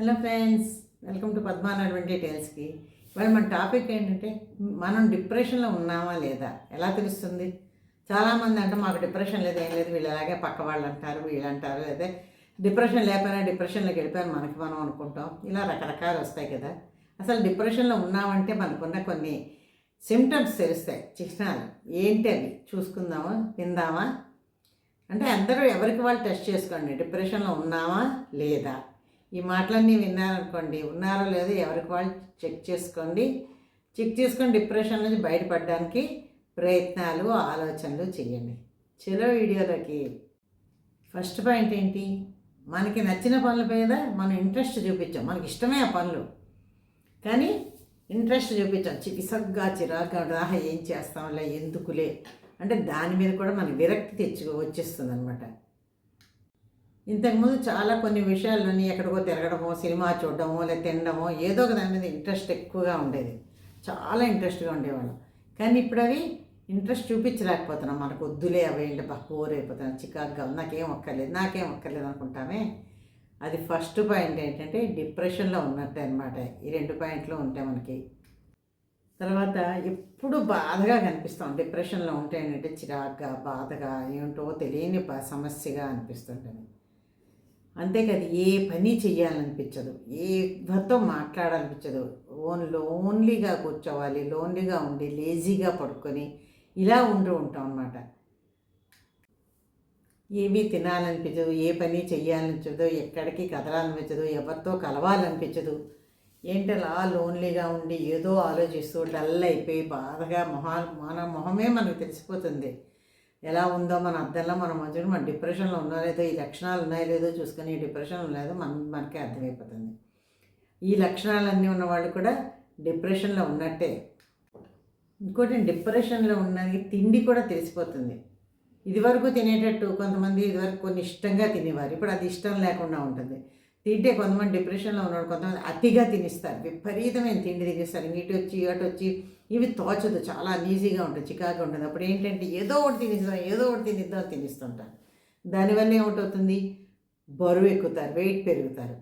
Hello friends welcome to Padmanath డీటెయిల్స్కి ఇవాళ మన topic ఏంటంటే మనం డిప్రెషన్లో ఉన్నామా లేదా? ఎలా తెలుస్తుంది? చాలామంది అంటే మాకు డిప్రెషన్ లేదు ఏం లేదు వీళ్ళు అలాగే పక్క వాళ్ళు అంటారు వీళ్ళు అంటారు లేదా డిప్రెషన్ లేకపోయినా డిప్రెషన్లోకి వెళ్ళిపోయాను మనకి మనం అనుకుంటాం. ఇలా రకరకాలు వస్తాయి కదా. అసలు డిప్రెషన్లో ఉన్నామంటే మనకున్న కొన్ని సిమ్టమ్స్ తెలుస్తాయి చిహ్నాలు. ఏంటి అవి? చూసుకుందామా? విందామా? అంటే అందరూ ఎవరికి వాళ్ళు టెస్ట్ చేసుకోండి డిప్రెషన్లో ఉన్నామా లేదా? ఈ మాటలన్నీ విన్నారనుకోండి ఉన్నారో లేదో ఎవరికి వాళ్ళు చెక్ చేసుకోండి. చెక్ చేసుకొని డిప్రెషన్ నుంచి బయటపడడానికి ప్రయత్నాలు ఆలోచనలు చేయండి చలో వీడియోలోకి. ఫస్ట్ పాయింట్ ఏంటి? మనకి నచ్చిన పనుల మీద మనం ఇంట్రెస్ట్ చూపించాం. మనకి ఇష్టమే ఆ పనులు. కానీ ఇంట్రెస్ట్ చూపించాం. చికిసగ్గా చిరాగ్గా ఉంటుంది ఏం చేస్తాంలే ఎందుకులే? అంటే దాని మీద కూడా మనకి విరక్తి తెచ్చుకో వచ్చేస్తుంది అనమాట ఇంతకుముందు చాలా కొన్ని విషయాల్లోని ఎక్కడికో తిరగడమో సినిమా చూడడమో లేదా తినడమో ఏదో ఒక దాని మీద ఇంట్రెస్ట్ ఎక్కువగా ఉండేది. చాలా ఇంట్రెస్ట్గా ఉండేవాళ్ళం. కానీ ఇప్పుడు అవి ఇంట్రెస్ట్ చూపించలేకపోతున్నాం. మనకు వద్దులే అవి ఏంటి బాగా బోర్ అయిపోతున్నాం చికాగ్గా నాకేం ఒక్కర్లేదు. నాకేం ఒక్కర్లేదు అనుకుంటామే. అది ఫస్ట్ పాయింట్ ఏంటంటే డిప్రెషన్లో ఉన్నట్టే అనమాట ఈ రెండు పాయింట్లు ఉంటాయి మనకి. తర్వాత ఎప్పుడు బాధగా కనిపిస్తాం. డిప్రెషన్లో ఉంటే ఏంటంటే చిరాగ్గా బాధగా ఏమిటో తెలియని సమస్యగా అనిపిస్తుంటుంది. అంతేకాదు ఏ పని చేయాలనిపించదు ఏ ఎవరితో మాట్లాడాలనిపించదు. ఓన్ లోన్లీగా కూర్చోవాలి లోన్లీగా ఉండి లేజీగా పడుకొని ఇలా ఉంటూ ఉంటాం అన్నమాట. ఏమీ తినాలనిపించదు ఏ పని చెయ్యాలనిపించదు ఎక్కడికి కదలాలనిపించదు ఎవరితో కలవాలనిపించదు. ఏంటి అలా లోన్లీగా ఉండి ఏదో ఆలోచిస్తూ డల్ అయిపోయి బాధగా మొహాలు మన మొహమే మనకు తెలిసిపోతుంది. ఎలా ఉందో మన అర్థంలో మనం మంచిగా మన డిప్రెషన్లో ఉన్నా లేదో ఈ లక్షణాలు ఉన్నాయో లేదో చూసుకొని ఈ డిప్రెషన్ లేదో మన మనకే అర్థమైపోతుంది. ఈ లక్షణాలన్నీ ఉన్న వాళ్ళు కూడా డిప్రెషన్లో ఉన్నట్టే. ఇంకోటి డిప్రెషన్లో ఉన్నది తిండి కూడా తెలిసిపోతుంది. ఇదివరకు తినేటట్టు కొంతమంది ఇదివరకు కొన్ని ఇష్టంగా తినేవారు. ఇప్పుడు అది ఇష్టం లేకుండా ఉంటుంది. తింటే కొంతమంది డిప్రెషన్లో ఉన్నాడు కొంతమంది అతిగా తినిస్తారు. విపరీతమైన తిండి తినేస్తారు. ఇంక ఇటు వచ్చి అటు వచ్చి ఇవి తోచదు చాలా ఈజీగా ఉంటుంది చికాగా ఉంటుంది అప్పుడు ఏంటంటే ఏదో ఒకటి తినిస్తాం ఏదో ఒకటి తినిద్దాం తినిస్తుంటారు దానివల్ల ఏమిటవుతుంది బరువు ఎక్కుతారు వెయిట్ పెరుగుతారు.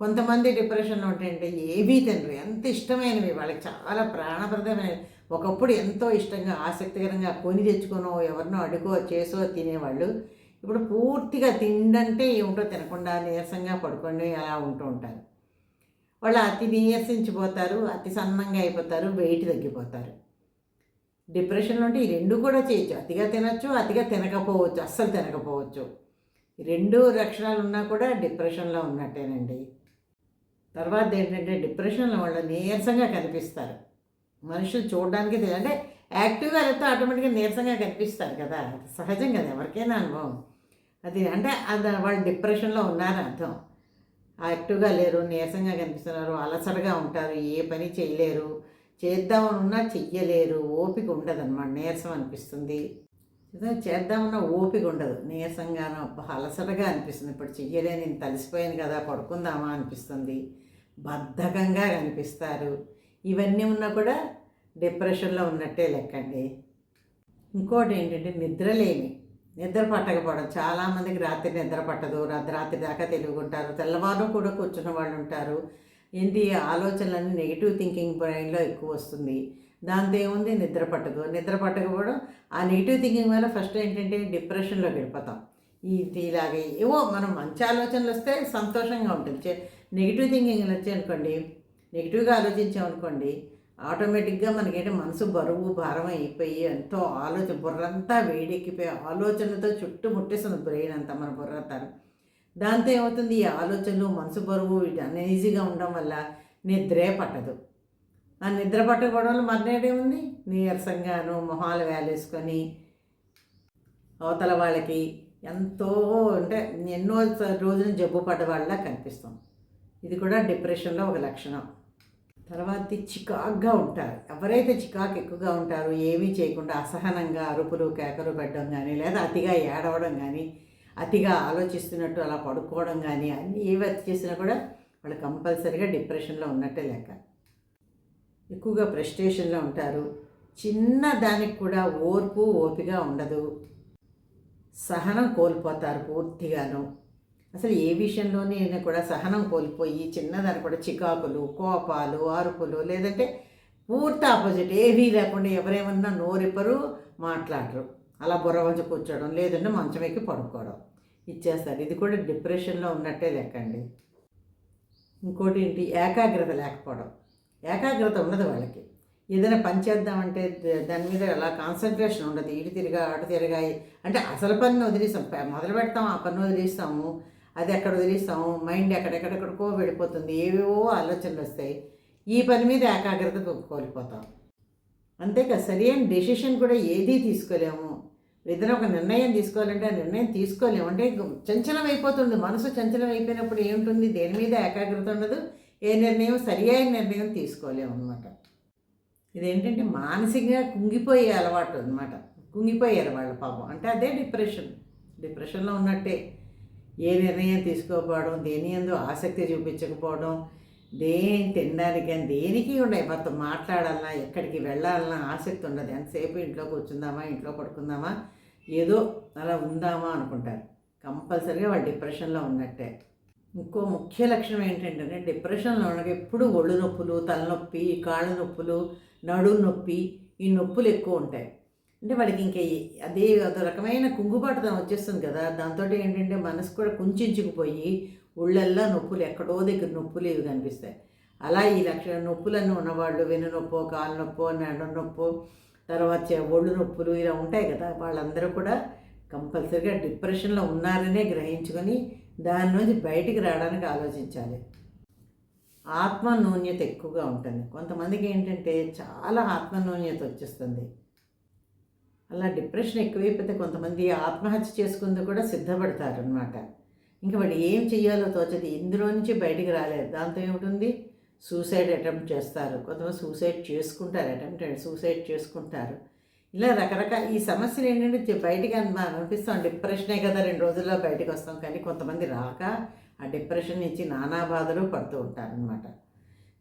కొంతమంది డిప్రెషన్లో ఉంటాయంటే ఏవీ తినరు. ఎంత ఇష్టమైనవి వాళ్ళకి చాలా ప్రాణప్రదమైన ఒకప్పుడు ఎంతో ఇష్టంగా ఆసక్తికరంగా కొని తెచ్చుకొనో ఎవరినో అడుగో చేసో తినేవాళ్ళు. ఇప్పుడు పూర్తిగా తిండంటే ఏమిటో తినకుండా నీరసంగా పడుకొని అలా ఉంటూ ఉంటారు. వాళ్ళు అతి నీరసించిపోతారు అతి సన్నంగా అయిపోతారు వెయిట్ తగ్గిపోతారు. డిప్రెషన్లో ఉంటే ఈ రెండు కూడా చేయొచ్చు. అతిగా తినచ్చు అతిగా తినకపోవచ్చు అస్సలు తినకపోవచ్చు. రెండు లక్షణాలు ఉన్నా కూడా డిప్రెషన్లో ఉన్నట్టేనండి. తర్వాత ఏంటంటే డిప్రెషన్లో వాళ్ళు నీరసంగా కనిపిస్తారు. మనుషులు చూడడానికి అంటే యాక్టివ్గా వెళ్తే ఆటోమేటిక్గా నీరసంగా కనిపిస్తారు కదా. అది సహజం కదా ఎవరికైనా అనుభవం. అది అంటే అది వాళ్ళు డిప్రెషన్లో ఉన్నారని అర్థం. యాక్టివ్గా లేరు నీరసంగా కనిపిస్తున్నారు అలసటగా ఉంటారు ఏ పని చేయలేరు చేద్దామనున్నా చెయ్యలేరు ఓపిక ఉండదు అనమాట నీరసం అనిపిస్తుంది. చేద్దామన్నా చేద్దామన్న ఓపిక ఉండదు నీరసంగానో అలసటగా అనిపిస్తుంది ఇప్పుడు చెయ్యలేని నేను తలిసిపోయాను కదా పడుకుందామా అనిపిస్తుంది. బద్ధకంగా కనిపిస్తారు. ఇవన్నీ ఉన్నా కూడా డిప్రెషన్లో ఉన్నట్టే లెక్కండి. ఇంకోటి ఏంటంటే నిద్రలేమి నిద్ర పట్టకపోవడం చాలామందికి రాత్రి నిద్ర పట్టదు. రాత్రి దాకా తెలుగుంటారు తెల్లవారు కూడా కూర్చున్న వాళ్ళు ఉంటారు. ఏంటి? ఆలోచనలన్నీ నెగిటివ్ థింకింగ్ బ్రెయిన్లో ఎక్కువ వస్తుంది. దాంతో ఏముంది? నిద్ర పట్టదు. నిద్ర పట్టకపోవడం ఆ నెగిటివ్ థింకింగ్ వల్ల ఫస్ట్ ఏంటంటే డిప్రెషన్లోకి వెళ్ళిపోతాం. ఇది ఇలాగే ఏవో మనం మంచి ఆలోచనలు వస్తే సంతోషంగా ఉంటుంది. చే- నెగిటివ్ థింకింగ్ వచ్చాయి అనుకోండి నెగిటివ్గా ఆలోచించామనుకోండి ఆటోమేటిక్గా మనకేంటి మనసు బరువు భారం అయిపోయి ఎంతో ఆలోచన బుర్రంతా వేడెక్కిపోయి ఆలోచనలతో చుట్టుముట్టేస్తుంది బ్రెయిన్ అంతా మన బుర్రంతా. దాంతో ఏమవుతుంది ఈ ఆలోచనలు మనసు బరువు అన్ఈజీగా ఉండడం వల్ల నిద్రే పట్టదు. ఆ నిద్ర పట్టకపోవడం వల్ల మర్నేడేముంది నీరసంగాను మొహాలు వేలేసుకొని అవతల వాళ్ళకి ఎంతో అంటే ఎన్నో రోజులు జబ్బు పడ్డ వాళ్ళ కనిపిస్తాం. ఇది కూడా డిప్రెషన్లో ఒక లక్షణం. తర్వాత చికాగ్గా ఉంటారు. ఎవరైతే చికాకు ఎక్కువగా ఉంటారో ఏమీ చేయకుండా అసహనంగా అరుపులు కేకలు పెట్టడం కానీ లేదా అతిగా ఏడవడం కానీ అతిగా ఆలోచిస్తున్నట్టు అలా పడుకోవడం కానీ అన్ని ఏవి అతి చేసినా కూడా వాళ్ళు కంపల్సరీగా డిప్రెషన్లో ఉన్నట్టే లెక్క. ఎక్కువగా ఫ్రస్ట్రేషన్లో ఉంటారు. చిన్న దానికి కూడా ఓర్పు ఓపిక ఉండదు. సహనం కోల్పోతారు పూర్తిగాను. అసలు ఏ విషయంలోనే అయినా కూడా సహనం కోల్పోయి చిన్నదాన్ని కూడా చికాకులు కోపాలు అరుపులు లేదంటే పూర్తి ఆపోజిట్ ఏవీ లేకుండా ఎవరేమన్నా నోరెప్పరు మాట్లాడరు. అలా బుర్ర వంచి కూర్చోవడం లేదంటే మంచం ఎక్కి పడుకోవడం. ఇచ్చేస్తారు. ఇది కూడా డిప్రెషన్లో ఉన్నట్టే లెక్కండి. ఇంకోటి ఏంటి? ఏకాగ్రత లేకపోవడం. ఏకాగ్రత ఉండదు వాళ్ళకి. ఏదైనా పని చేద్దామంటే దాని మీద అలా కాన్సన్ట్రేషన్ ఉండదు. ఇటు తిరిగా అటు తిరిగా. అంటే అసలు పని వదిలేస్తాం మొదలు పెడతాం ఆ పని వదిలేస్తాము. అది ఎక్కడ వదిలేస్తాము మైండ్ ఎక్కడెక్కడెక్కడికో వెళ్ళిపోతుంది. ఏవేవో ఆలోచనలు వస్తాయి. ఈ పని మీద ఏకాగ్రత కోల్పోతాం. అంతేకా సరి డెసిషన్ కూడా ఏదీ తీసుకోలేము. ఏదైనా ఒక నిర్ణయం తీసుకోవాలంటే ఆ నిర్ణయం తీసుకోలేము. అంటే చంచలం అయిపోతుంది. మనసు చంచలం అయిపోయినప్పుడు ఏముంటుంది? దేని మీద ఏకాగ్రత ఉండదు. ఏ నిర్ణయం సరి అయిన నిర్ణయం తీసుకోలేము అనమాట ఇదేంటంటే మానసికంగా కుంగిపోయే అలవాటు అనమాట కుంగిపోయారు వాళ్ళ పాపం. అంటే అదే డిప్రెషన్. డిప్రెషన్లో ఉన్నట్టే. ఏ నిర్ణయం తీసుకోకపోవడం దేని ఎందు ఆసక్తి చూపించకపోవడం దేని తినడానికి కానీ దేనికి ఉండే మొత్తం మాట్లాడాలన్నా ఎక్కడికి వెళ్ళాలన్నా ఆసక్తి ఉండదు. ఎంతసేపు ఇంట్లో కూర్చుందామా ఇంట్లో పడుకుందామా ఏదో అలా ఉందామా అనుకుంటారు. కంపల్సరీగా వాళ్ళు డిప్రెషన్లో ఉన్నట్టే. ఇంకో ముఖ్య లక్షణం ఏంటంటే డిప్రెషన్లో ఉండగా ఎప్పుడు ఒళ్ళు నొప్పులు తలనొప్పి కాళ్ళ నొప్పులు నడు నొప్పి ఈ నొప్పులు ఎక్కువ ఉంటాయి. అంటే వాడికి ఇంకా అదే అదో రకమైన కుంగుబాటుతనం వచ్చేస్తుంది కదా. దాంతో ఏంటంటే మనసు కూడా కుంచుకుపోయి ఉళ్ళల్లో నొప్పులు ఎక్కడో దగ్గర నొప్పులు ఇవి కనిపిస్తాయి. అలా ఈ లక్షణ నొప్పులన్నీ ఉన్నవాళ్ళు వెన్ను నొప్పో కాలు నొప్పో నడు నొప్పో తర్వాత ఒళ్ళు నొప్పులు ఇలా ఉంటాయి కదా. వాళ్ళందరూ కూడా కంపల్సరీగా డిప్రెషన్లో ఉన్నారనే గ్రహించుకొని దాని నుంచి బయటికి రావడానికి ఆలోచించాలి. ఆత్మ నూన్యత ఎక్కువగా ఉంటుంది. కొంతమందికి ఏంటంటే చాలా ఆత్మ నూన్యత వచ్చేస్తుంది. అలా డిప్రెషన్ ఎక్కువైపోతే కొంతమంది ఆత్మహత్య చేసుకుంది కూడా సిద్ధపడతారు అనమాట ఇంకా వాడు ఏం చెయ్యాలో తోచదు. ఇందులో నుంచి బయటికి రాలేదు దాంతో ఏమిటి సూసైడ్ అటెంప్ట్ చేస్తారు. కొంతమంది సూసైడ్ చేసుకుంటారు. అటెంప్ట్ సూసైడ్ చేసుకుంటారు. ఇలా రకరకాల ఈ సమస్యలు ఏంటంటే బయటికి అనిపిస్తాం డిప్రెషనే కదా రెండు రోజుల్లో బయటకు వస్తాం. కానీ కొంతమంది రాక ఆ డిప్రెషన్ నుంచి నానా బాధలు పడుతూ ఉంటారనమాట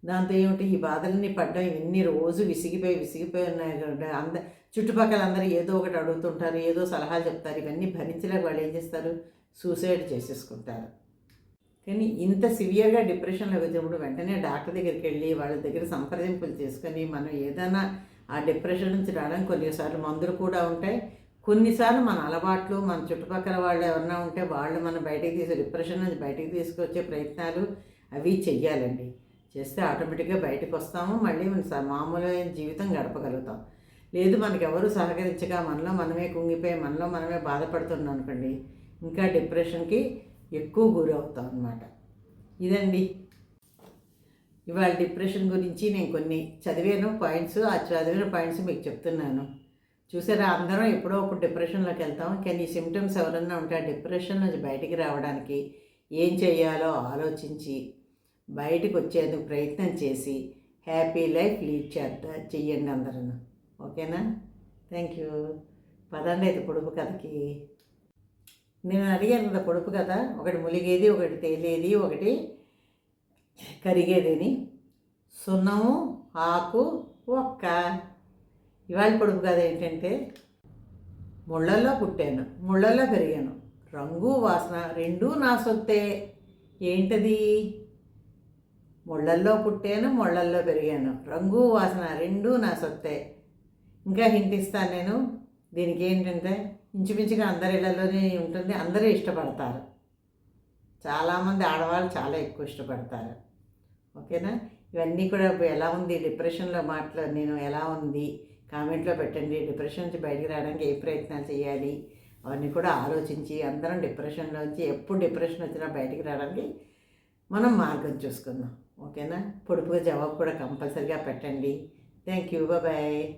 దాంతో ఏమిటి? ఈ బాధలన్నీ పడ్డం ఇన్ని రోజు విసిగిపోయి విసిగిపోయి ఉన్నాయి అంద చుట్టుపక్కల అందరూ ఏదో ఒకటి అడుగుతుంటారు ఏదో సలహాలు చెప్తారు. ఇవన్నీ భరించలేక వాళ్ళు ఏం చేస్తారు? సూసైడ్ చేసేసుకుంటారు. కానీ ఇంత సివియర్గా డిప్రెషన్లో వచ్చినప్పుడు వెంటనే డాక్టర్ దగ్గరికి వెళ్ళి వాళ్ళ దగ్గర సంప్రదింపులు చేసుకొని మనం ఏదైనా ఆ డిప్రెషన్ నుంచి రావడానికి కొన్నిసార్లు మందులు కూడా ఉంటాయి. కొన్నిసార్లు మన అలవాట్లు మన చుట్టుపక్కల వాళ్ళు ఎవరన్నా ఉంటే వాళ్ళు మనం బయటికి తీసి డిప్రెషన్ నుంచి బయటికి తీసుకొచ్చే ప్రయత్నాలు అవి చెయ్యాలండి. చేస్తే ఆటోమేటిక్గా బయటకు వస్తాము. మళ్ళీ మన మామూలైన జీవితం గడపగలుగుతాం. లేదు మనకెవరు ఎవరు సహకరించగా మనలో మనమే కుంగిపోయి మనలో మనమే బాధపడుతున్నాం అనుకోండి ఇంకా డిప్రెషన్కి ఎక్కువ గురవుతాం అన్నమాట. ఇదండి. ఇవాళ డిప్రెషన్ గురించి నేను కొన్ని చదివాను పాయింట్స్. ఆ చదివిన పాయింట్స్ మీకు చెప్తున్నాను. చూసారా అందరం ఎప్పుడో అప్పుడు డిప్రెషన్లోకి వెళ్తాం. కానీ సిమ్టమ్స్ ఎవరన్నా ఉంటే ఆ డిప్రెషన్ నుంచి బయటికి రావడానికి ఏం చేయాలో ఆలోచించి బయటకు వచ్చేందుకు ప్రయత్నం చేసి హ్యాపీ లైఫ్ లీడ్ చేద్దా చెయ్యండి అందరూ ఓకేనా? Thank you. పదండి అయితే పొడుపు కథకి. నేను అడిగాను కదా పొడుపు కథ ఒకటి ములిగేది ఒకటి తేలేది ఒకటి కరిగేదని. సున్నము ఆకు ఒక్క. ఇవాళ పొడుపు కథ ఏంటంటే ముళ్ళల్లో పుట్టాను ముళ్ళల్లో పెరిగాను. రంగు వాసన రెండూ నా సొత్తే. ఏంటది? ముళ్ళల్లో పుట్టాను ముళ్ళల్లో పెరిగాను. రంగు వాసన రెండూ నా సొత్తే. ఇంకా హింట్ ఇస్తాను నేను. దీనికి ఏంటంటే ఇంచుమించుగా అందరి ఇళ్ళలోనే ఉంటుంది అందరూ ఇష్టపడతారు. చాలామంది ఆడవాళ్ళు చాలా ఎక్కువ ఇష్టపడతారు. ఓకేనా? ఇవన్నీ కూడా ఎలా ఉంది? డిప్రెషన్లో మాటలు నేను ఎలా ఉంది? కామెంట్లో పెట్టండి. డిప్రెషన్ నుంచి బయటికి రావడానికి ఏ ప్రయత్నాలు చేయాలి? అవన్నీ కూడా ఆలోచించి అందరం డిప్రెషన్లోంచి ఎప్పుడు డిప్రెషన్ వచ్చినా బయటికి రావడానికి మనం మార్గం చూసుకుందాం. ఓకేనా? పొడుపుగా జవాబు కూడా కంపల్సరిగా పెట్టండి. Thank you bye.